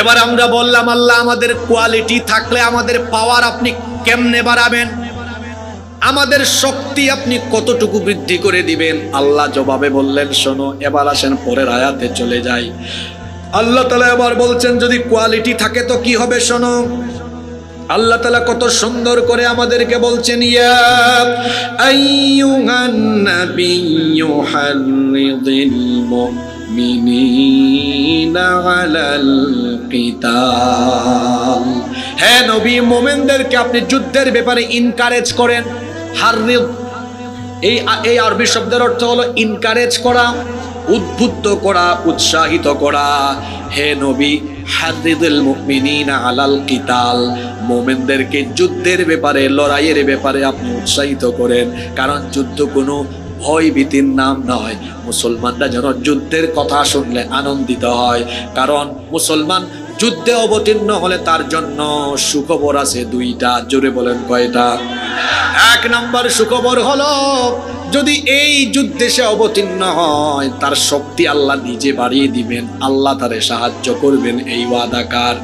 এবার আমরা বললাম, আল্লাহ আমাদের কোয়ালিটি থাকলে আমাদের পাওয়ার আপনি কেমনে বাড়াবেন? আমাদের শক্তি আপনি কতটুকু বৃদ্ধি করে দিবেন? আল্লাহ জবাবে বললেন, শোনো, এবার আসেন পরের আয়াতে চলে যাই। আল্লাহ তালা এবার বলছেন, যদি কোয়ালিটি থাকে তো কি হবে, শোনো? আল্লাহ তালা কত সুন্দর করে আমাদেরকে বলছেন, ইয়া হ্যাঁ নবী, মোমেনদেরকে আপনি যুদ্ধের ব্যাপারে ইনকারেজ করেন। হাররিদ এই এই আরবি শব্দের অর্থ হলো ইনকারেজ করা, উদ্বুদ্ধ করা, উৎসাহিত করা। হে নবী হাদিদুল মুমিনিনা আলাল কিতাল, মোমেনদেরকে যুদ্ধের ব্যাপারে, লড়াইয়ের ব্যাপারে আপনি উৎসাহিত করেন। কারণ যুদ্ধ কোনো ভয় ভীতির নাম নয়। মুসলমানরা যেন যুদ্ধের কথা শুনলে আনন্দিত হয়। কারণ মুসলমান যুদ্ধে অবতীর্ণ হলে তার জন্য সুখবর আছে দুইটা। জোরে বলেন কয়টা? এক নম্বর সুখবর হলো, যদি এই যুদ্ধে সে অবতীর্ণ হয়, তার শক্তি আল্লাহ নিজে বাড়িয়ে দিবেন। আল্লাহ তারে সাহায্য করবেন, এই ওয়াদাকার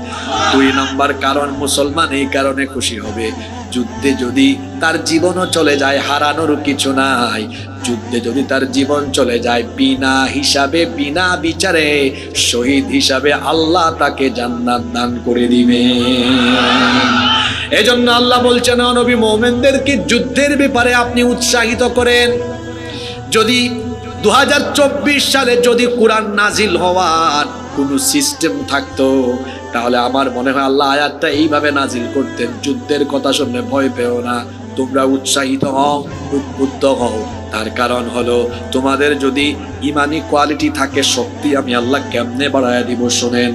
দুই নম্বর কারণ, মুসলমান এই কারণে খুশি হবে। যুদ্ধে যদি তার জীবনও চলে যায়, হারানোর কিছু নাই। যুদ্ধে যদি তার জীবন চলে যায়, বিনা হিসাবে, বিনা বিচারে, শহীদ হিসাবে আল্লাহ তাকে জান্নাত দান করে দিবে। এজন্য আল্লাহ বলছেন, "ও নবী, মোমেনদেরকে যুদ্ধের ব্যাপারে আপনি উৎসাহিত করেন। যদি দু হাজার চব্বিশ সালে যদি কোরআন নাজিল হওয়ার কোনো সিস্টেম থাকতো তাহলে আমার মনে হয় আল্লাহ আয়াতটা এইভাবে নাজিল করতেন, যুদ্ধের কথা শুনলে ভয় পেও না, তোমরা উৎসাহিত হও, উদ্বুদ্ধ হও। তার কারণ হলো, তোমাদের যদি ইমানি কোয়ালিটি থাকে, শক্তি আমি আল্লাহ কেমনে বাড়ায় দিব শোনেন।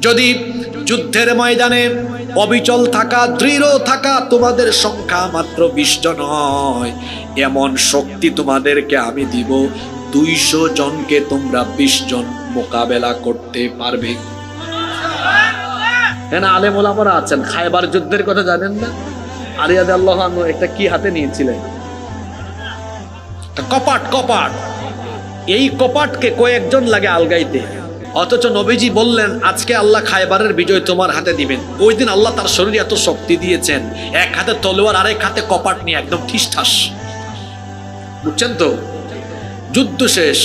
যদি যুদ্ধের ময়দানে অবিচল থাকা, দৃঢ় থাকা তোমাদের সংখ্যা মাত্র বিশ জন হয়। এমন শক্তি তোমাদেরকে আমি দিব, দুইশো জনকে তোমরা বিশ জন মোকাবেলা করতে পারবে। হ্যাঁ না, আলেম ওলামারা আছেন খাইবার যুদ্ধের কথা জানেন না? আলিয়াদ আল্লাহ একটা কি হাতে নিয়েছিলেন? কপাট কপাট। এই কপাটকে কয়েকজন লাগে আলগাইতে। অথচ নবীজি বললেন, আজকে আল্লাহ খায়বারের বিজয় তোমার হাতে দিবেন। ওই দিন আল্লাহ তার শরীরে এত শক্তি দিয়েছেন, এক হাতে তলোয়ার, আরেক হাতে কপাট নিয়ে একদম ঠিসঠাস। বুঝছেন তো? যুদ্ধ শেষ।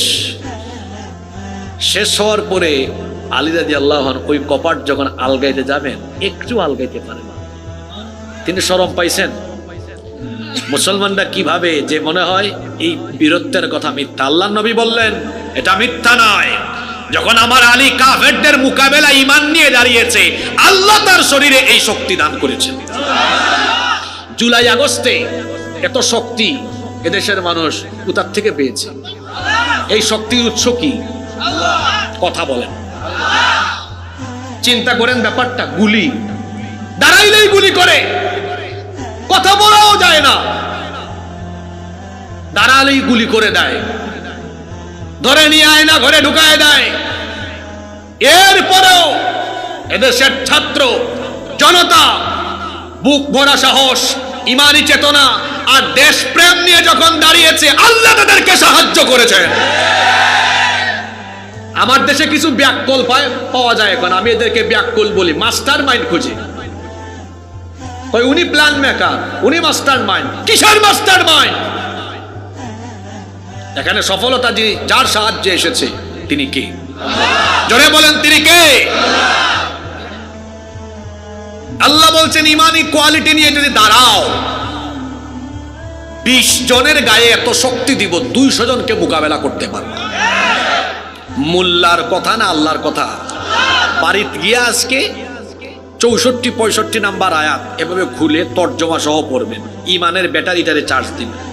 শেষ হওয়ার পরে আলিদাদি আল্লাহন ওই কপাট যখন আলগাইতে যাবেন, একটু আলগাইতে পারেন। তিনি সরম পাইছেন? মুসলমানরা কীভাবে যে মনে হয়, এই বীরত্বের কথা মিথ্যা। আল্লাহ নবী বললেন, এটা মিথ্যা নয়। যখন আমার আলী কাফেরদের মোকাবেলা ইমান নিয়ে দাঁড়িয়েছে, আল্লাহ তার শরীরে এই শক্তি দান করেছেন। জুলাই আগস্টে এত শক্তি এদেশের মানুষ কোথার থেকে পেয়েছে? এই শক্তির উৎস কি? কথা বলেন। চিন্তা করেন ব্যাপারটা, গুলি। দাঁড়াইলেই গুলি করে। কথা বলাও যায় না। দাঁড়ালেই গুলি করে দেয়। ধরে নিয়ে আয় না, ঘরে ঢুকায় দেয়। এরপরেও এদেশের ছাত্র জনতা, বুক ভরা সাহস, ইমানি চেতনা আর দেশপ্রেম নিয়ে যখন দাঁড়িয়েছে, আল্লাহ তাদেরকে সাহায্য করেছেন আমার দেশে কিছু ব্যাককল পায়, পাওয়া যায় এখন। আমি এদেরকে ব্যাককল বলি মাস্টার মাইন্ড খুঁজি। ওই উনি প্ল্যান মেকার, উনি মাস্টার মাইন্ড কিসের মাস্টার মাইন্ড এখানে সফলতা যিনি যার সাহায্যে এসেছে, তিনি কে? জোরে বলেন, তিনি কে? আল্লাহ বলছেন, ইমানি কোয়ালিটি নিয়ে যদি দাঁড়াও, বিশ জনের গায়ে এত শক্তি দিব, দুইশো জনকে মোকাবেলা করতে পারবে। মোল্লার কথা না আল্লাহর কথা? বাড়িত গিয়ে আজকে চৌষট্টি পঁয়ষট্টি নাম্বার আয়াত, এভাবে খুলে তর্জমা সহ পড়বেন। ইমানের ব্যাটারিটারে চার্জ দিবেন।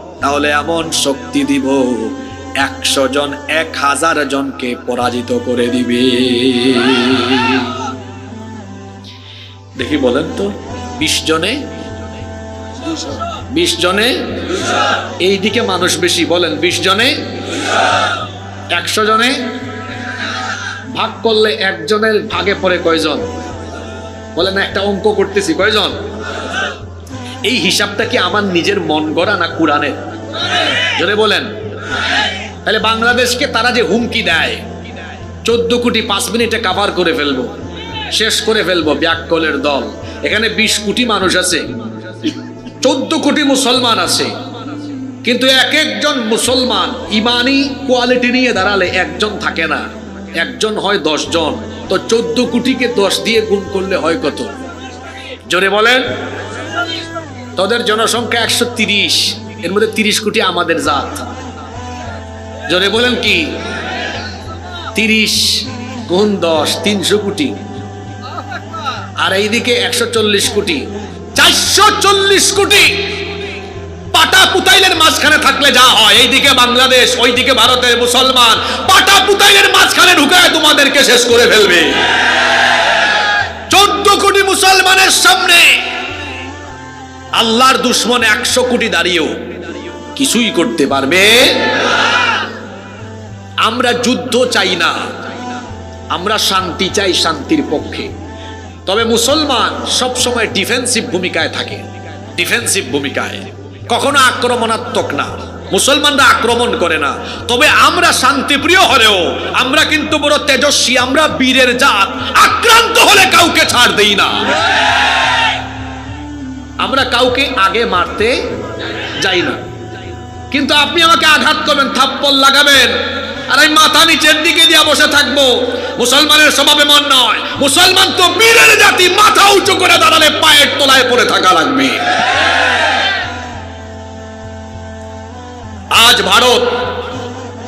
তাহলে এমন শক্তি দিব, একশো জন, এক হাজার জনকে পরাজিত করে দিবে। দেখি বলেন তো, বিশ জনে? বিশ জনে? এই দিকে মানুষ বেশি, বলেন, বিশ জনে? একশো জনে? ভাগ করলে একজনের ভাগে পড়ে কয়জন? বলেন, একটা অঙ্ক করতেছি, কয়জন? এই হিসাবটা কি আমার নিজের মন গড়া না কোরআনের? জোরে বলেন। তাহলে বাংলাদেশকে তারা যে হুমকি দেয়, চোদ্দ কোটি পাঁচ মিনিটে কাভার করে ফেলব, শেষ করে ফেলব ব্যাককলের দল। এখানে বিশ কোটি মানুষ আছে, চোদ্দ কোটি মুসলমান আছে। কিন্তু এক একজন মুসলমান ইমানি কোয়ালিটি নিয়ে দাঁড়ালে একজন থাকে না, একজন হয় দশ জন। তো চোদ্দ কোটিকে দশ দিয়ে গুণ করলে হয় কত? জোরে বলেন। তোদের জনসংখ্যা একশো তিরিশ। এর মধ্যে তিরিশ কোটি আমাদের জাত। জোরে বলেন কি? তিরিশ গুণ দশ, তিনশো কোটি। আর এইদিকে একশো চল্লিশ কোটি। চারশো চল্লিশ কোটি। পাটা পুতাইলের মাঝখানে থাকলে যা হয়। এইদিকে বাংলাদেশ, ওইদিকে ভারতের মুসলমান। পাটা পুতাইলের মাঝখানে ঢুকায় তোমাদেরকে শেষ করে ফেলবে। চোদ্দ কোটি মুসলমানের সামনে আল্লাহর দুশ্মন একশো কোটি দাঁড়িয়েও কিছুই করতে পারবে? আমরা যুদ্ধ চাই না। আমরা শান্তি চাই শান্তির পক্ষে। তবে মুসলমান সব সময় ডিফেন্সিভ ভূমিকায় থাকে। ডিফেন্সিভ ভূমিকায়। কখনো আক্রমণাত্মক না। মুসলমানরা আক্রমণ করে না। তবে আমরা শান্তিপ্রিয় হলেও, আমরা কিন্তু বড় তেজস্বী, আমরা বীরের জাত। আক্রান্ত হলে কাউকে ছাড় দেই না। আমরা কাউকে আগে মারতে যাই না। কিন্তু আপনি আমাকে আঘাত করবেন থাপ্পল লাগাবেন। আর আমি মাথা নিচের দিকে দিয়ে বসে থাকব। মুসলমানের স্বভাবে মন নয়। মুসলমান তো বীরের জাতি, মাথা উঁচু করে দাঁড়ালে পায়ের তলায় পড়ে থাকা লাগবে। আজ ভারত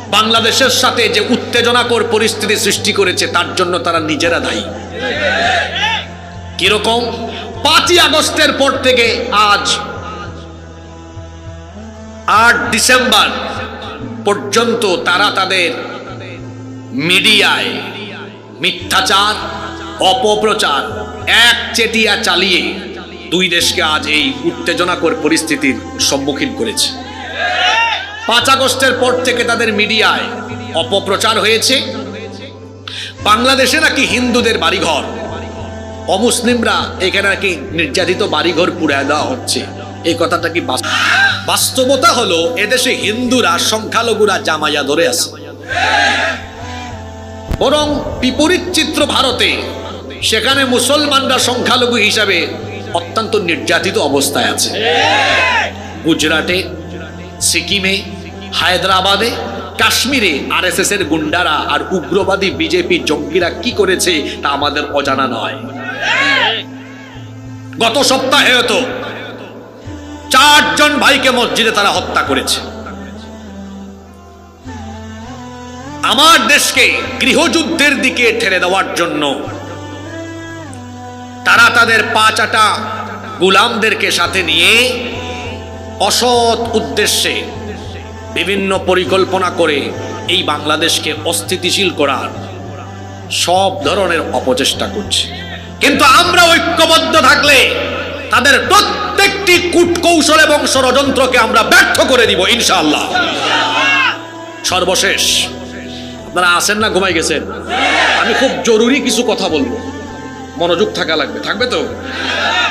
বাংলাদেশের সাথে যে উত্তেজনাকর পরিস্থিতি সৃষ্টি করেছে, তার জন্য তারা নিজেরা দায়ী। কীরকম? পাঁচই আগস্টের পর থেকে আজ আট ডিসেম্বর পর্যন্ত তারা তাদের মিডিয়ায় মিথ্যাচার, অপপ্রচার, এক চেটিয়া চালিয়ে দুই দেশকে আজ এই উত্তেজনাকর পরিস্থিতির সম্মুখীন করেছে। পাঁচ আগস্টের পর থেকে তাদের মিডিয়ায় অপপ্রচার হয়েছে। বাংলাদেশে নাকি হিন্দুদের বাড়িঘর, অমুসলিমরা এখানে নাকি নির্যাতিত বাড়িঘর পুড়ায় দেওয়া হচ্ছে। এই কথাটা কি বাস্তবতা হলো এদেশে হিন্দুরা, সংখ্যালঘুরা জামাইয়া ধরে আছে। বরং বিপরীত চিত্র ভারতে, সেখানে মুসলমানরা সংখ্যালঘু হিসাবে অত্যন্ত নির্যাতিত অবস্থায় আছে। গুজরাটে, সিকিমে, হায়দ্রাবাদে, কাশ্মীরে আর এস এর গুন্ডারা আর উগ্রবাদী বিজেপি জঙ্গিরা কি করেছে তা আমাদের অজানা নয়। গত সপ্তাহে তো চারজন ভাইকে মসজিদে তারা হত্যা করেছে। আমার দেশকে গৃহযুদ্ধের দিকে ঠেলে দেওয়ার জন্য তারা তাদের পাঁচাটা গুলামদেরকে সাথে নিয়ে অসৎ উদ্দেশ্যে বিভিন্ন পরিকল্পনা করে এই বাংলাদেশকে অস্থিতিশীল করার সব ধরনের অপচেষ্টা করছে। কিন্তু আমরা ঐক্যবদ্ধ থাকলে তাদের প্রত্যেকটি কূটকৌশল এবং ষড়যন্ত্রকে আমরা ব্যর্থ করে দিব, ইনশাআল্লাহ। সর্বশেষ, আপনারা আসেন না, ঘুমাই গেছেন? আমি খুব জরুরি কিছু কথা বলব। মনোযোগ থাকা লাগবে। থাকবে তো?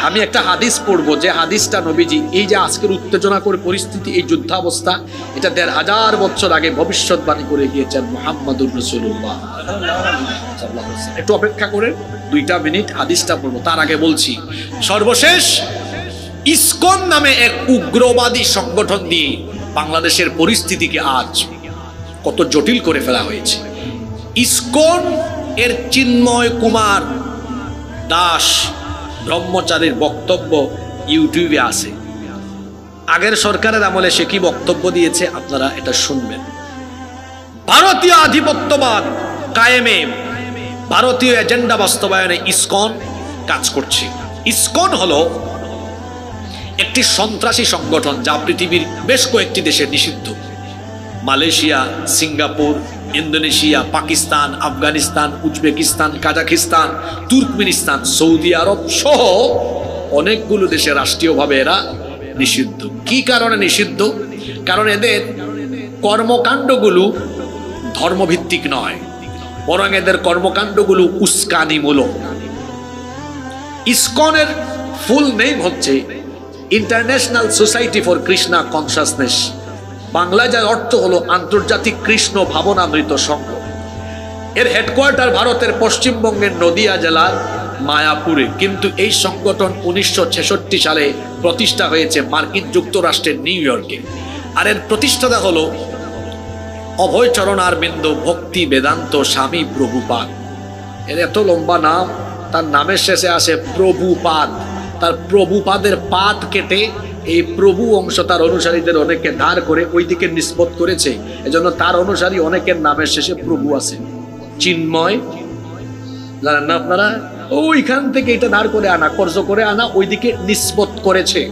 আমি একটা হাদিস পড়ব, যে হাদিসটা নবীজি এই যে আজকের উত্তেজনা করে পরিস্থিতি, এই যুদ্ধাবস্থা, এটা দেড় হাজার বছর আগে ভবিষ্যৎবাণী করে গিয়েছেন মোহাম্মদুর রসুল্লাহ একটু অপেক্ষা করে দুইটা মিনিট হাদিসটা পড়ব, তার আগে বলছি, সর্বশেষ, ইসকন নামে এক উগ্রবাদী সংগঠন দিয়ে বাংলাদেশের পরিস্থিতিকে আজ কত জটিল করে ফেলা হয়েছে। ইসকন এর চিন্ময় কুমার দাস ব্রহ্মচারীর বক্তব্য ইউটিউবে আছে। আগের সরকারের আমলে সে কি বক্তব্য দিয়েছে আপনারা এটা শুনবেন। ভারতীয় আধিপত্যবাদ কায়েমে ভারতীয় এজেন্ডা বাস্তবায়নে ইসকন কাজ করছে। ইসকন হলো একটি সন্ত্রাসী সংগঠন যা পৃথিবীর বেশ কয়েকটি দেশে নিষিদ্ধ। Malaysia, Singapore Indonesia, Pakistan, Afghanistan, Uzbekistan, Kazakhstan, Turkmenistan, Saudi আরব সহ অনেকগুলো দেশে রাষ্ট্রীয়ভাবে এরা নিষিদ্ধ। কি কারণে নিষিদ্ধ? কারণ এদের কর্মকাণ্ডগুলো ধর্মভিত্তিক নয়, বরং এদের কর্মকাণ্ডগুলো উস্কানিমূলক। ইসকনের ফুল নেম হচ্ছে international society for Krishna consciousness. Bangla যার অর্থ হলো আন্তর্জাতিক কৃষ্ণ ভাবনামৃত সংঘ। এর হেডকোয়ার্টার ভারতের পশ্চিমবঙ্গের নদিয়া জেলার মায়াপুরে। কিন্তু এই সংগঠন উনিশশো ছেষট্টি সালে প্রতিষ্ঠা হয়েছে মার্কিন যুক্তরাষ্ট্রের নিউ ইয়র্কে। আর এর প্রতিষ্ঠাতা হলো অভয়চরণ আরবিন্দ ভক্তি বেদান্ত স্বামী প্রভুপাদ। এর এত লম্বা নাম, তার নামের শেষে আসে প্রভুপাদ। তার প্রভুপাদের পাদ কেটে এই প্রভু অংশ তার অনুসারীদের অনেকে ধার করে ওই দিকে নিষ্পত করেছে। এজন্য তার অনুসারী অনেকের নামের শেষে প্রভু আছে। চিন্ময়। জানেন না আপনারা? ওইখান থেকে এটা ধার করে আনা, কর্জ করে আনা, ওইদিকে নিষ্পত করেছে।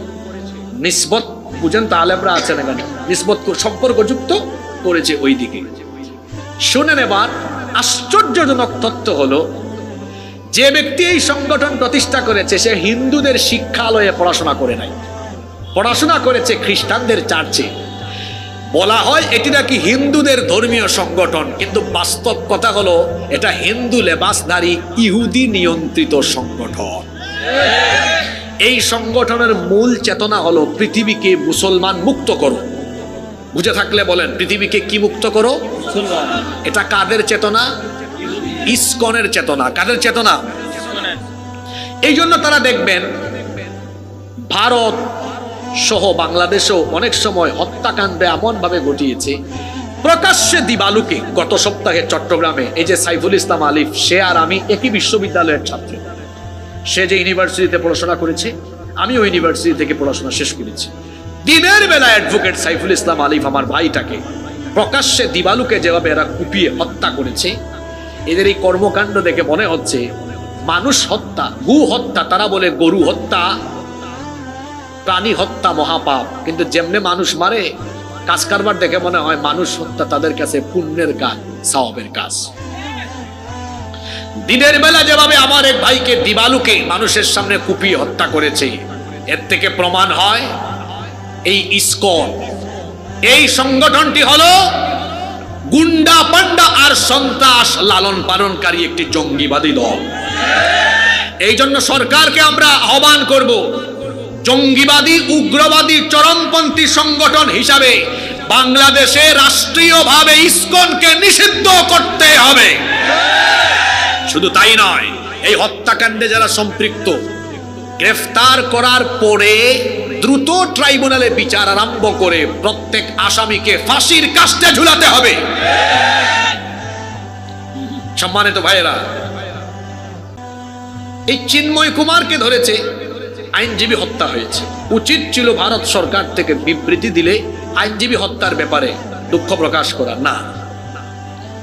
নিষ্পত, বুঝেন তাহলে আমরা আছেন এখানে। নিষ্পত সম্পর্কযুক্ত করেছে ওই দিকে শুনেন এবার, আশ্চর্যজনক তথ্য হলো, যে ব্যক্তি এই সংগঠন প্রতিষ্ঠা করেছে, সে হিন্দুদের শিক্ষালয়ে পড়াশোনা করে নাই। পড়াশোনা করেছে খ্রিস্টানদের চার্চে। বলা হয় এটি নাকি হিন্দুদের ধর্মীয় সংগঠন কিন্তু বাস্তব কথা হলো এটা হিন্দু লেবাসধারী ইহুদি নিয়ন্ত্রিত সংগঠন। এই সংগঠনের মূল চেতনা হলো পৃথিবীকে মুসলমান মুক্ত করো। বুঝে থাকলে বলেন পৃথিবীকে কি মুক্ত করো? এটা কাদের চেতনা? ইস্কনের চেতনা। কাদের চেতনা? এই জন্য তারা দেখবেন ভারত সহ বাংলাদেশেও অনেক সময় হত্যাকাণ্ড এমনভাবে ঘটিয়েছে। প্রকাশ্যে দিবালুকে গত সপ্তাহে চট্টগ্রামে এই যে সাইফুল ইসলাম আলিফ, সে আর আমি একই বিশ্ববিদ্যালয়ের ছাত্র। সে যে ইউনিভার্সিটিতে পড়াশোনা করেছে আমি ওই ইউনিভার্সিটি থেকে পড়াশোনা শেষ করেছি। দিনের বেলা অ্যাডভোকেট সাইফুল ইসলাম আলিফ আমার ভাইটাকে প্রকাশ্যে দিবালুকে যেভাবে এরা কুপিয়ে হত্যা করেছে, এদের এই কর্মকাণ্ড দেখে মনে হচ্ছে, মানুষ হত্যা, গু হত্যা, তারা বলে গরু হত্যা প্রাণী হত্যা মহাপাপ। কিন্তু যেমনে মানুষ মারে, কাজ কারবার দেখে মনে হয় মানুষ হত্যা তাদের কাছে পুণ্যের কাজ সওয়াবের কাজ। দিনের বেলা যেভাবে আমার এক ভাইকে দিবালুকে মানুষের সামনে কুপিয়ে হত্যা করেছে, এর থেকে প্রমাণ হয় এই ইস্কন। এই সংগঠনটি হলো গুন্ডা পান্ডা আর সন্ত্রাস লালন পালনকারী একটি জঙ্গিবাদী দল। এই জন্য সরকারকে আমরা আহ্বান করব জঙ্গিবাদী, উগ্রবাদী, চরমপন্থী সংগঠন হিসাবে বাংলাদেশে রাষ্ট্রীয়ভাবে ইস্কনকে নিষিদ্ধ করতে হবে। শুধু তাই নয়, এই হত্যাকাণ্ডে যারা সম্পৃক্ত, গ্রেফতার করার পরে দ্রুত ট্রাইব্যুনালে বিচার আরম্ভ করে প্রত্যেক আসামিকে ফাঁসির কাস্টে ঝুলাতে হবে। সম্মানিত ভাইয়েরা, এই চিন্ময় কুমারকে ধরেছে আইনজীবী হত্যা হয়েছে। উচিত ছিল ভারত সরকার থেকে বিবৃতি দিলে আইনজীবী হত্যার ব্যাপারে দুঃখ প্রকাশ করা। না।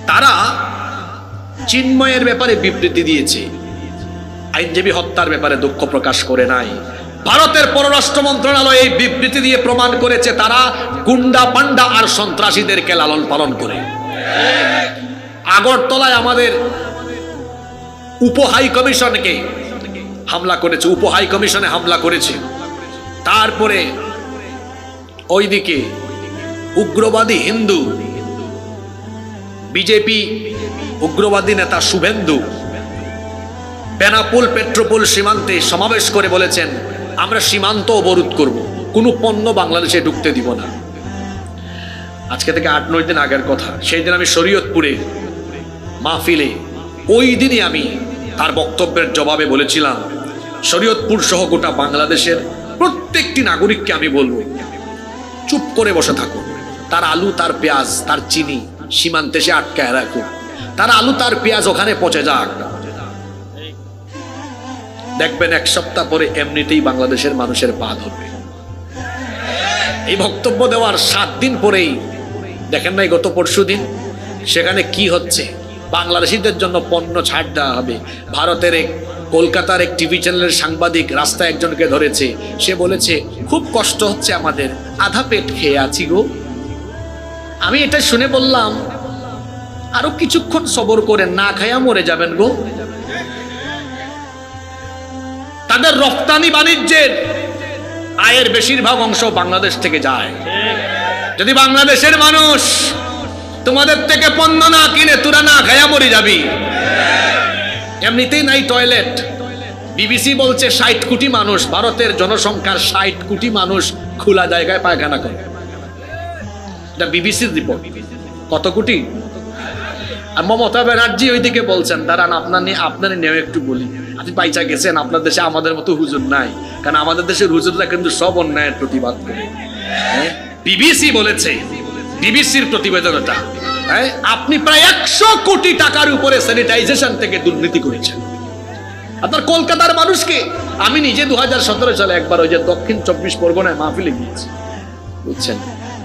তারা চিন্ময়ের ব্যাপারে বিবৃতি দিয়েছে। আইনজীবী হত্যার ব্যাপারে দুঃখ প্রকাশ করে নাই। ভারতের পররাষ্ট্র মন্ত্রণালয় এই বিবৃতি দিয়ে প্রমাণ করেছে, তারা গুন্ডা পান্ডা আর সন্ত্রাসীদেরকে লালন পালন করে। আগরতলায় আমাদের উপ হাই কমিশনকে হামলা করেছে, উপ হাই কমিশনে হামলা করেছে। তারপরে ওইদিকে উগ্রবাদী হিন্দু, বিজেপি উগ্রবাদী নেতা শুভেন্দু বেনাপুল পেট্রোপোল সীমান্তে সমাবেশ করে বলেছেন, আমরা সীমান্ত অবরোধ করব, কোনো পণ্য বাংলাদেশে ঢুকতে দিব না। আজকে থেকে আট নয় দিন আগের কথা, সেই দিন আমি শরীয়তপুরে মাহফিলে, ওই দিনই আমি তার বক্তব্যের জবাবে বলেছিলাম শরীয়তপুর সহ গোটা বাংলাদেশের প্রত্যেকটি নাগরিককে আমি বলব, চুপ করে বসে থাকুন। তার আলু, তার পেঁয়াজ, তার চিনি সীমান্তে সে আটকায় রাখুন তার আলু, তার পেঁয়াজ ওখানে পচে যাক। দেখবেন এক সপ্তাহ পরে এমনিতেই বাংলাদেশের মানুষের পা ধরবে। এই বক্তব্য দেওয়ার সাত দিন পরেই, দেখেন নাই গত পরশু দিন, সেখানে কি হচ্ছে? বাংলাদেশিদের জন্য পণ্য ছাড় দেওয়া হবে। ভারতের এক কলকাতার এক টিভি চ্যানেলের সাংবাদিক রাস্তায় একজনকে ধরেছে। সে বলেছে, খুব কষ্ট হচ্ছে আমাদের। আধা পেট খেয়ে আছি গো। আমি এটা শুনে বললাম, আরও কিছুক্ষণ সবর করে না খায়া মরে যাবেন গো। তাদের রপ্তানি বাণিজ্যের আয়ের বেশিরভাগ অংশ বাংলাদেশ থেকে যায়। যদি বাংলাদেশের মানুষ তোমাদের থেকে পণ্য না কিনে, তোরা না খায়া মরে যাবি। এমনিতেই নাই টয়লেট। বিবিসি বলছে ষাট কোটি মানুষ, ভারতের জনসংখ্যার ষাট কোটি মানুষ খোলা জায়গায় পায়খানা করে। এটা বিবিসির রিপোর্ট কত কোটি? আর মমতা ব্যানার্জি ওইদিকে বলছেন, দাঁড়ান, আপনার নিয়ে আপনার নিয়েও একটু বলি। আপনি পাইচা গেছেন, আপনার দেশে আমাদের মতো হুজুর নাই। কারণ আমাদের দেশের হুজুররা কিন্তু সব অন্যায়ের প্রতিবাদ করে। বিবিসি বলেছে, বিবিসির প্রতিবেদন এটা হ্যাঁ আপনি প্রায় একশো কোটি টাকার উপরে স্যানিটাইজেশন থেকে দুর্নীতি করেছেন। আপনার কলকাতার মানুষকে, আমি নিজে দু সালে একবার ওই যে দক্ষিণ চব্বিশ পরগনায় মাহফিলে গিয়েছি, বুঝছেন?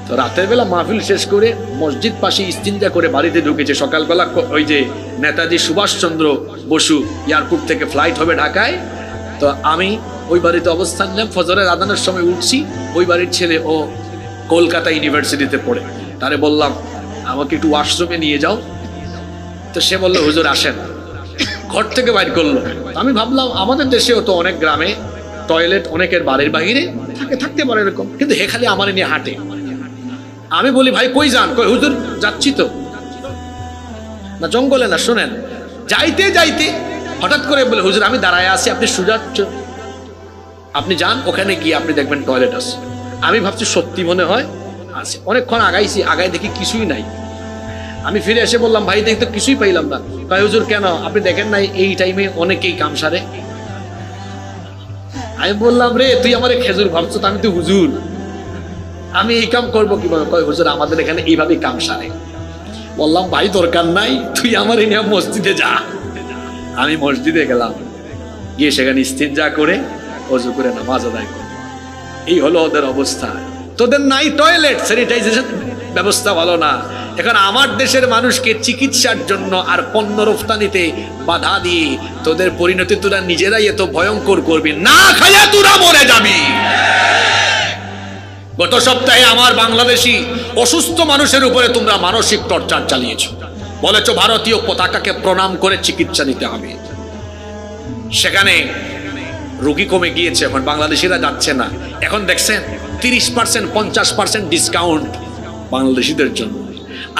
তো রাতের বেলা মাহফিল শেষ করে মসজিদ পাশে ইস্তিনজা করে বাড়িতে ঢুকেছে। সকালবেলা ওই যে নেতাজি সুভাষচন্দ্র বসু এয়ারপোর্ট থেকে ফ্লাইট হবে ঢাকায়। তো আমি ওই বাড়িতে অবস্থান নিলাম। ফজরের আদানের সময় উঠছি, ওই বাড়ির ছেলে ও কলকাতা ইউনিভার্সিটিতে পড়ে। তারে বললাম আমাকে একটু ওয়াশরুমে নিয়ে যাও। তো সে বলল, হুজুর, আসেন। ঘর থেকে বাইর করল। আমি ভাবলাম, আমাদের দেশেও তো অনেক গ্রামে টয়লেট অনেকের বাড়ির বাহিরে থাকে, থাকতে পারে এরকম। কিন্তু হে খালি আমার নিয়ে হাঁটে। আমি বলি, ভাই, কই যান? কই হুজুর, যাচ্ছি তো। না, জঙ্গলে না, শোনেন। যাইতে যাইতে হঠাৎ করে বলে, হুজুর, আমি দাঁড়ায় আছি, আপনি সুজাচ্ছ আপনি যান, ওখানে গিয়ে আপনি দেখবেন টয়লেট আছে। আমি ভাবছি, সত্যি মনে হয় অনেকক্ষণ আগাইছি আগাই দেখি কিছুই নাই। আমি ফিরে এসে বললাম, ভাই দেখি তো কিছুই পাইলাম না। ভাই হুজুর, কেন? আপনি দেখেন নাই, এই টাইমে অনেকেই কাম সারে? আমি বললাম, রে, তুই আমার খেজুর ভাবছ আমি তো হুজুর। আমি এই কাম করব কীভাবে? কয়, হুজুর, আমাদের এখানে এইভাবেই কাম সারে। বললাম, ভাই, দরকার নাই, তুই আমার এই মসজিদে যা। আমি মসজিদে গেলাম। গিয়ে সেখানে ইস্তিনজা করে অজু করে নামাজ আদায় করলাম। এই হলো ওদের অবস্থা। তোদের নাই টয়লেট স্যানিটাইজেশন ব্যবস্থা ভালো না। এখন আমার দেশের মানুষকে চিকিৎসার জন্য আর পণ্য রফতানিতে বাধা দিয়ে তোদের পরিণতি তোরা নিজেরাই এত ভয়ঙ্কর করবি। না খাইয়া তোরা মরে যাবি। গত সপ্তাহে আমার বাংলাদেশি অসুস্থ মানুষের উপরে তোমরা মানসিক টর্চার চালিয়েছ। বলেছ ভারতীয় পতাকাকে প্রণাম করে চিকিৎসা নিতে হবে। সেখানে রুগী কমে গিয়েছে, এখন বাংলাদেশিরা যাচ্ছে না। এখন দেখছেন? তিরিশ পার্সেন্ট, পঞ্চাশ পার্সেন্ট ডিসকাউন্ট বাংলাদেশিদের জন্য।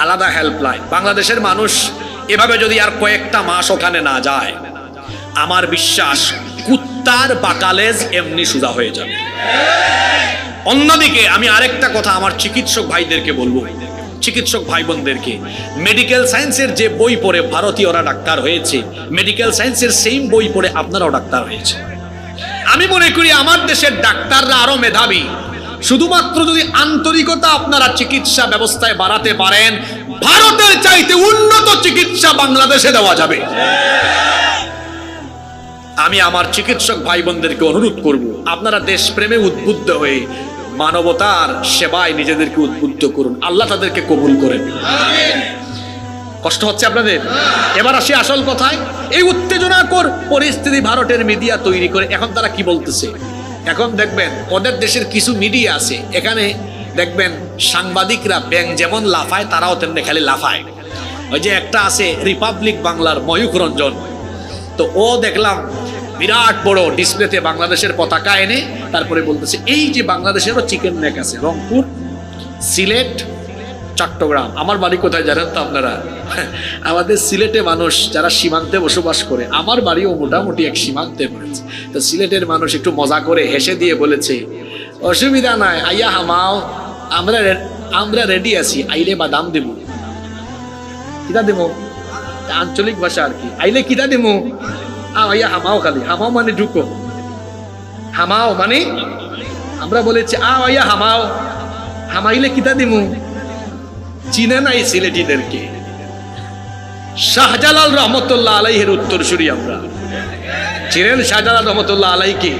আলাদা হেল্পলাইন বাংলাদেশের মানুষ এভাবে যদি আর কয়েকটা মাস ওখানে না যায়, আমার বিশ্বাস কুত্তার বাকালেজ এমনি সুদা হয়ে যাবে। অন্যদিকে আমি আরেকটা কথা আমার চিকিৎসক ভাইদেরকে বলব। চিকিৎসক ভাই বোনদেরকে মেডিকেল সায়েন্সের যে বই পড়ে ভারতীয়রা ডাক্তার হয়েছে মেডিকেল সায়েন্সের সেম বই পড়ে আপনারাও ডাক্তার হয়েছে। আমি মনে করি আমার দেশের ডাক্তাররা আরও মেধাবী। শুধুমাত্র যদি আন্তরিকতা আপনারা চিকিৎসা ব্যবস্থায় বাড়াতে পারেন, ভারতের চাইতে উন্নত চিকিৎসা বাংলাদেশে দেওয়া যাবে। আমি আমার চিকিৎসক ভাই বোনদেরকে অনুরোধ করব, আপনারা দেশপ্রেমে উদ্বুদ্ধ হয়ে মানবতার সেবায় নিজেদেরকে উদ্বুদ্ধ করুন। আল্লাহ তাদেরকে কবুল করেন। কষ্ট হচ্ছে আপনাদের? এবার আসি আসল কথায়। এই উত্তেজনাকর পরিস্থিতি ভারতের মিডিয়া তৈরি করে, এখন তারা কি বলতেছে? এখন দেখবেন ওদের দেশের কিছু মিডিয়া আছে, এখানে দেখবেন সাংবাদিকরা ব্যাং যেমন লাফায়, তারাও তেমনি খালি লাফায়। ওই যে একটা আছে রিপাবলিক বাংলার ময়ূক রঞ্জন। তো ও দেখলাম বিরাট বড় ডিসপ্লেতে বাংলাদেশের পতাকা এনে, তারপরে বলতেছে, এই যে বাংলাদেশেরও চিকেন নেক আছে, রংপুর, সিলেট চট্টগ্রাম। আমার বাড়ি কোথায় জানেন তো আপনারা? আমাদের সিলেটে মানুষ যারা সীমান্তে বসবাস করে, আমার বাড়িও মোটামুটি এক সীমান্তে পড়েছে। তো সিলেটের মানুষ একটু মজা করে হেসে দিয়ে বলেছে, অসুবিধা নাই, আইয়া হামাও, আমরা আমরা রেডি আছি, আইলে বাদাম দেবো কিতা দেবো আঞ্চলিক ভাষা আর কি। আইলে কিতা দেবো আইয়া হামাও খালি। হামাও মানে ঢুকো। হামাও মানে? আমরা বলেছি আ আইয়া হামাও। হামাইলে কিতা দিমু? চিনে নাই সিলেটিদেরকে। শাহজালাল রহমতুল্লাহ আলাইহের উত্তরসূরি আমরা। চিনেন শাহজালাল রহমতুল্লাহ আলাইকে,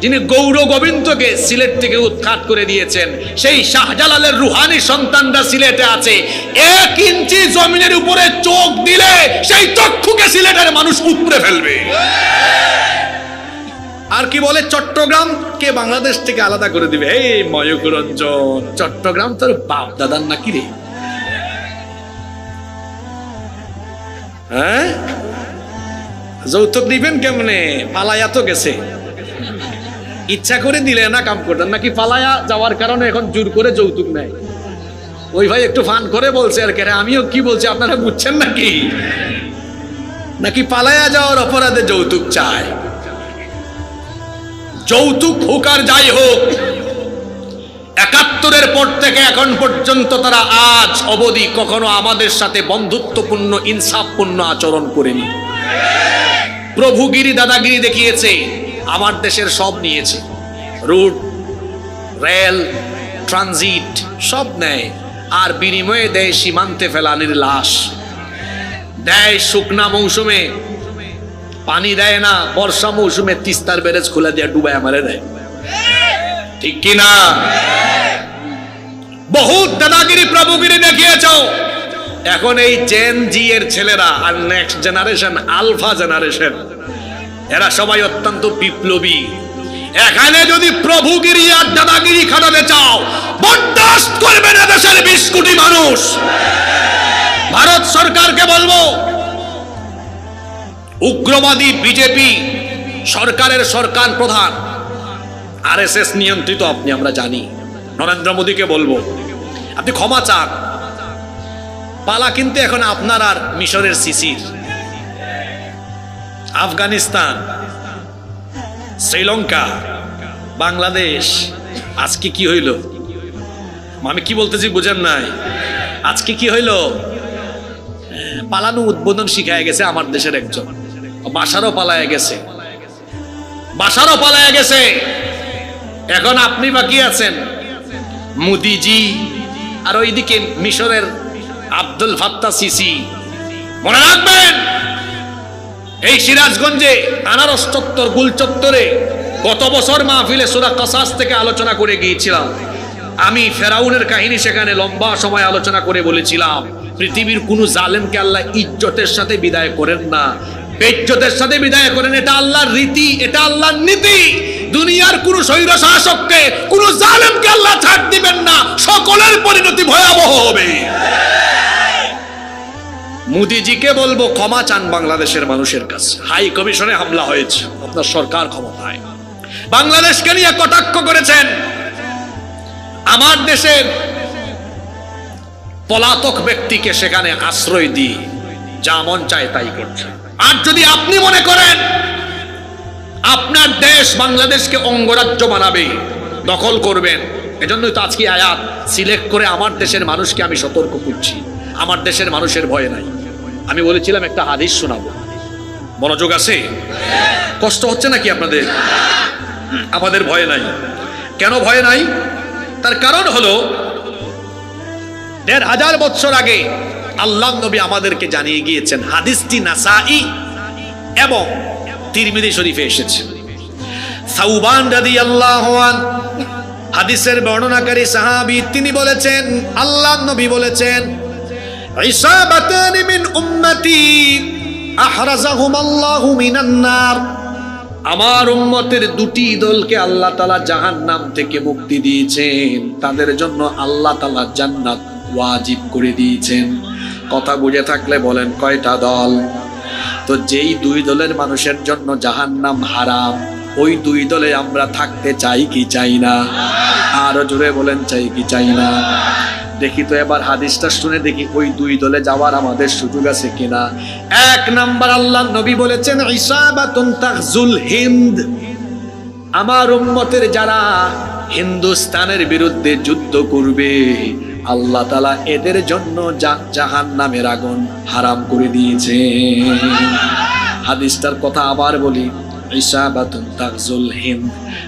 যিনি গৌর গোবিন্দকে সিলেট থেকে উৎখাত করে দিয়েছেন, সেই শাহজালালের রুহানি সন্তানরা সিলেটে আছে। এক ইঞ্চি জমিনের উপরে চোখ দিলে সেই চক্ষুকে সিলেটের মানুষ উপড়ে ফেলবে। আর কি বলে চট্টগ্রাম? কে বাংলাদেশ থেকে আলাদা করে দিবে? এই ময়ূরঞ্জন, চট্টগ্রাম তোর বাপ দাদার নাকি রে? হ্যাঁ? যৌতুক দিবেন কেমনে? পালায়া তো গেছে। ইচ্ছা করে দিলে না কাম করতেন, নাকি পালায়া যাওয়ার কারণে এখন জোর করে যৌতুক নেয়? ওই ভাই একটু ফান করে বলছে আর কেন আমিও কি বলছি, আপনারা বুঝছেন নাকি? নাকি পালায়া যাওয়ার অপরাধে যৌতুক চায়? যৌতুক হোক আর যাই হোক একাত্তরের পর থেকে এখন পর্যন্ত তারা আজ অবধি কখনো আমাদের সাথে বন্ধুত্বপূর্ণ, ইনসাফপূর্ণ আচরণ করেনি। প্রভুগিরি দাদাগিরি দেখিয়েছে, আমার দেশের সব নিয়েছে। রুট, রেল, ট্রানজিট সব নেয়, আর বিনিময়ে দেয় সীমান্তে ফেলানির লাশ। দেয় শুকনা মৌসুমে, পানি দেয় না, বর্ষা মৌসুমে তিস্তার ব্যারেজ খুলে দিয়ে ডুবাই আমারে দেয়। ঠিক কি না বহুত দাদাগিরি প্রভুগিরি দেখিয়েছ। এখন এই জেন জি এর ছেলেরা আর নেক্সট জেনারেশন আলফা জেনারেশন এরা সবাই অত্যন্ত বিপ্লবী। এখানে যদি প্রভুগিরি আর দাদাগিরি খাটাতে চাও, বরদাস্ত করবে না দেশের বিশ কোটি মানুষ। ভারত সরকারকে বলব, উগ্রবাদী বিজেপি সরকারের সরকার প্রধান আরএসএস নিয়ন্ত্রিত আপনি, আমরা জানি। নরেন্দ্র মোদীকে বলব, আপনি ক্ষমা চান। পালা কিন্তু এখন আপনার আর মিশরের সিসির। আফগানিস্তান, শ্রীলঙ্কা, বাংলাদেশ, আজকে কি হইল? আমি কি বলতেছি বুঝেন নাই। আজকে কি হইল? পালানো উদ্বোধন শিখায় গেছে আমার দেশের একজন। বাসারও পালায় গেছে। বাসারও পালায় গেছে। এখন আপনি বাকি আছেন। মুদিজি আর ওইদিকে মিশরের আব্দুল ফাত্তা সিসি। মনে রাখবেন, এই সিরাজগঞ্জে আনারস চত্বর, গুল চত্বরে গত বছর মাহফিলে সুরা কসাস থেকে আলোচনা করে গিয়েছিলাম। আমি ফেরাউনের কাহিনী সেখানে লম্বা সময় আলোচনা করে বলেছিলাম, পৃথিবীর কোনো জালেমকে আল্লাহ ইজ্জতের সাথে বিদায় করেন না বেজ্জতের সাথে বিদায় করেন, এটা আল্লাহর রীতি, এটা আল্লাহর নীতি। দুনিয়ার কোন স্বৈর শাসককে কোন জালেমকে আল্লাহ ছাড় দিবেন না, সকলের পরিণতি ভয়াবহ হবে। মোদিজিকে বলব, ক্ষমা চান বাংলাদেশের মানুষের কাছে। হাই কমিশনে হামলা হয়েছে, আপনার সরকার ক্ষমতায়। বাংলাদেশকে নিয়ে কটাক্ষ করেছেন। আমার দেশের পলাতক ব্যক্তিকে সেখানে আশ্রয় দিয়ে যা মন চায় তাই করছে। আর যদি আপনি মনে করেন আপনার দেশ বাংলাদেশকে অঙ্গরাজ্য বানাবে। দখল করবেন। এজন্যই তো আজকে আয়াত, সিলেক্ট করে আমার দেশের মানুষকে আমি সতর্ক করছি। আমার দেশের মানুষের ভয় নাই। আমি বলেছিলাম একটা হাদিস শোনাবো। মনোযোগ আছে? কষ্ট হচ্ছে নাকি আপনাদের? আমাদের ভয় নাই। কেন ভয় নাই? তার কারণ হলো, দেড় হাজার বছর আগে আল্লাহ নবী আমাদেরকে জানিয়ে গিয়েছেন, হাদিসটি নাসাই এবং তিরমিদি শরীফে এসেছে। সাউবান রাদিয়াল্লাহু আন, হাদিসের বর্ণনাকারী সাহাবি তিনি বলেছেন, আল্লাহ নবী বলেছেন উম্মতি আহরাজাহুম আল্লাহু মিনান নার। আমার উম্মতের দুটি দলকে আল্লাহ তালা জাহান নাম থেকে মুক্তি দিয়েছেন। তাদের জন্য আল্লাহ তালা জান্নাত ওয়াজিব করে দিয়েছেন। কথা বুঝে থাকলে বলেন, কয়টা দল? তো যেই দুই দলের মানুষের জন্য জাহান নাম হারাম, ওই দুই দলে আমরা থাকতে চাই কি চাই না? আরও জোরে বলেন, চাই কি চাই না? দেখি তো এবার হাদিসটা শুনে দেখি ওই দুই দলে যাওয়ার আমাদের সুযোগ আছে কিনা। এক নাম্বার আল্লাহ নবী বলেছেন, ইসাবাতুন হিন্দ। আমার উম্মতের যারা হিন্দুস্তানের বিরুদ্ধে যুদ্ধ করবে আল্লাহ তালা এদের জন্য জাহান নামের আগুন হারাম করে দিয়েছে। হাদিসটার কথা আবার বলি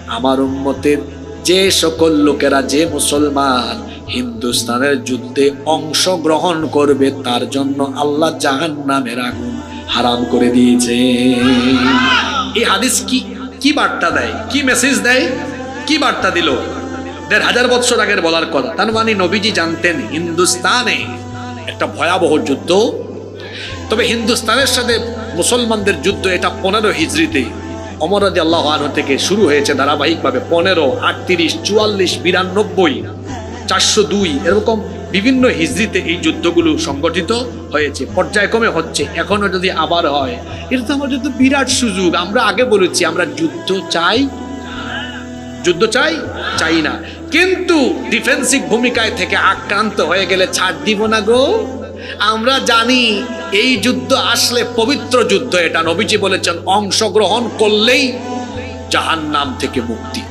আমার উম্মতের যে সকল লোকেরা, যে মুসলমান হিন্দুস্তানের যুদ্ধে অংশগ্রহণ করবে, তার জন্য আল্লাহ জাহান নামের আগুন হারাম করে দিয়েছে। এই হাদিস কি কি বার্তা দেয়? কি মেসেজ দেয়? কি বার্তা দিল? দেড় হাজার বছর আগের বলার কথা। তার মানে নবীজি জানতেন হিন্দুস্তানে একটা ভয়াবহ যুদ্ধ। তবে হিন্দুস্তানের সাথে মুসলমানদের যুদ্ধ এটা পনেরো হিজড়িতে। অমরাদি আল্লাহ আনহু থেকে শুরু হয়েছে ধারাবাহিকভাবে পনেরো, আটত্রিশ, চুয়াল্লিশ, বিরানব্বই, চারশো দুই, এরকম বিভিন্ন হিজড়িতে এই যুদ্ধগুলো সংগঠিত হয়েছে। পর্যায়ক্রমে হচ্ছে, এখনও যদি আবার হয়, এটা তো আমাদের তো বিরাট সুযোগ। আমরা আগে বলেছি, আমরা যুদ্ধ চাই যুদ্ধ চাই চাই না। কিন্তু ডিফেন্সিভ ভূমিকায় থেকে আক্রান্ত হয়ে গেলে ছাড় দিব না গো। আমরা জানি এই যুদ্ধ আসলে পবিত্র যুদ্ধ, এটা নবীজি বলেছেন, অংশগ্রহণ করলেই জাহান নাম থেকে মুক্তি।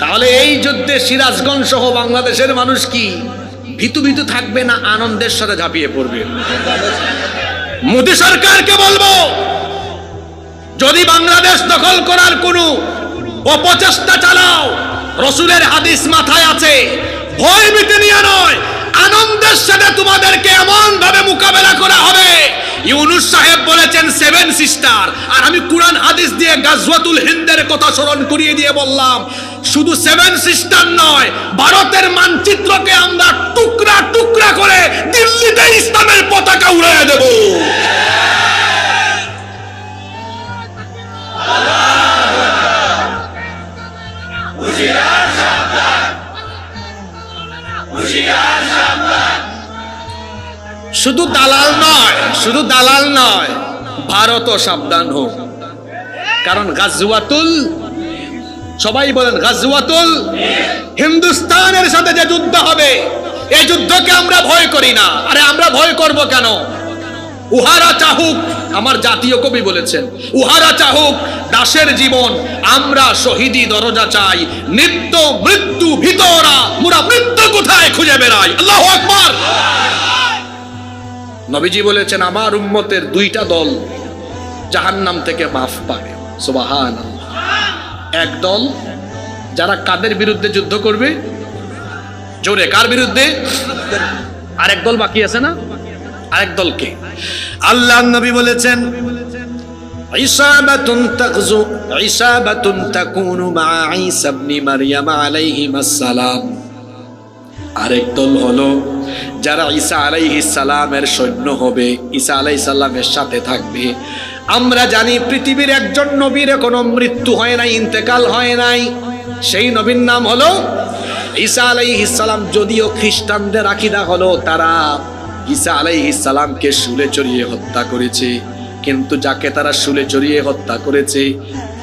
তাহলে এই যুদ্ধে সিরাজগঞ্জ সহ বাংলাদেশের মানুষ কি ভীতু ভীতু থাকবে না আনন্দের সাথে ঝাঁপিয়ে পড়বে? মোদী সরকারকে বলব, যদি বাংলাদেশ দখল করার কোনো অপচেষ্টা চালাও। রসুলের হাদিস মাথায় আছে। ভয় ভীতি নিয়ে নয়। আনন্দের সাথে তোমাদেরকে এমন ভাবে মোকাবেলা করা হবে। ইউনুস সাহেব বলেছেন সেভেন সিস্টার আর আমি কুরআন হাদিস দিয়ে গাজওয়াতুল হিন্দের কথা স্মরণ করিয়ে দিয়ে বললাম, শুধু সেভেন সিস্টার নয়, ভারতের মানচিত্রকে আমরা টুকরা টুকরা করে দিল্লিতে ইসলামের পতাকা উড়িয়ে দেব। শুধু দালাল নয়, শুধু দালাল নয়, ভারতও সাবধান হোক। কারণ গাজওয়াতুল, সবাই বলেন গাজওয়াতুল, হিন্দুস্তানের সাথে যে যুদ্ধ হবে এই যুদ্ধকে আমরা ভয় করি না। আরে আমরা ভয় করব কেন? উহারা চাহুক, আমার জাতীয় কবি বলেছেন, উহারা চাহুক, দাসের জীবন আমরা শহীদি দরজা চাই, নিত্য মৃত্যু ভিতরা, মুরা মৃত্যু কোথায় খুঁজে বেড়াই? আল্লাহ আকবার! নবীজি বলেছেন, আমার উম্মতের দুইটা দল জাহান্নাম থেকে মাফ পাবে। সুবাহান এক দল যারা কাদের বিরুদ্ধে যুদ্ধ করবে? জোরে, কার বিরুদ্ধে? আরেক দল বাকি আছে না? আরেক দলকে। আল্লাহ নবী বলেছেন আরেক দল হলো, যারা ঈসা আলাইহিস সালামের সৈন্য হবে, ঈসা আলাইহিস সালামের সাথে থাকবে। আমরা জানি পৃথিবীর একজন নবীর কোনো মৃত্যু হয় নাই, ইন্তেকাল হয় নাই। সেই নবীর নাম হলো, ঈসা আলাইহিস সালাম, যদিও খ্রিস্টানদের আকিদা হলো তারা ঈসা সালামকে শুলে চড়িয়ে হত্যা করেছে। কিন্তু যাকে তারা শুলে চড়িয়ে হত্যা করেছে,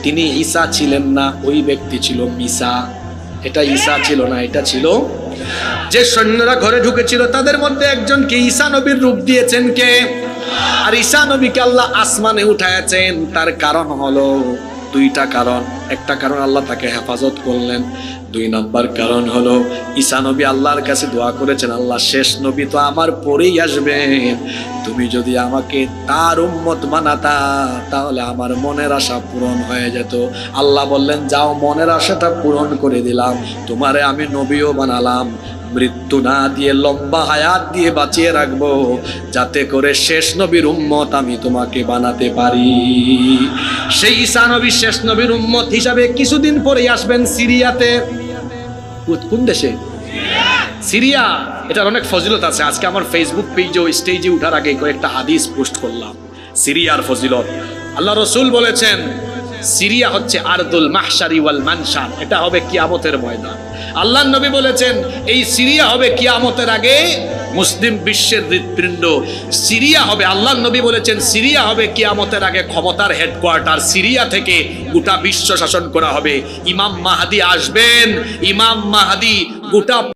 তিনি ঈসা ছিলেন না, ওই ব্যক্তি ছিল মিসা এটা ঈসা ছিল না, এটা ছিল যে সৈন্যরা ঘরে ঢুকেছিল, তাদের মধ্যে একজনকে ঈসা নবীর রূপ দিয়েছেন কে? আর ঈসা নবীকে আল্লাহ আসমানে উঠাইছেন তার কারণ হলো দুইটা কারণ। একটা কারণ আল্লাহ তাকে হেফাজত করলেন দুই নম্বর কারণ হলো, ঈসা নবী আল্লাহর কাছে দোয়া করেছেন, আল্লাহ শেষ নবী তো আমার পরেই আসবেন। তুমি যদি আমাকে তার উম্মত মানাতা, তাহলে আমার মনের আশা পূরণ হয়ে যেত। আল্লাহ বললেন, যাও, মনের আশাটা পূরণ করে দিলাম, তোমারে আমি নবীও বানালাম। মৃত্যু না দিয়ে লম্বা হায়াত দিয়ে বাঁচিয়ে রাখব, যাতে করে শেষ নবীর উম্মত আমি তোমাকে বানাতে পারি। সেই ঈসা নবী শেষ নবীর উম্মত হিসাবে কিছুদিন পরেই আসবেন সিরিয়াতে। কোন দেশে? সিরিয়া। এটার অনেক ফজিলত আছে। আজকে আমার ফেসবুক পেজে স্টেজে উঠার আগে কয়েকটা হাদিস পোস্ট করলাম। সিরিয়ার ফজিলত। আল্লাহ রসুল বলেছেন সিরিয়া হচ্ছে আরদুল মাহশারি ওয়াল মানসার এটা হবে কিয়ামতের ময়দান। আল্লাহ নবী বলেছেন, এই সিরিয়া হবে কিয়ামতের আগে মুসলিম বিশ্বের হৃৎপিণ্ড। সিরিয়া হবে আল্লাহ নবী বলেছেন, সিরিয়া হবে কিয়ামতের আগে ক্ষমতার হেডকোয়ার্টার সিরিয়া থেকে গোটা বিশ্ব শাসন করা হবে। ইমাম মাহাদি আসবেন, ইমাম মাহাদি গোটা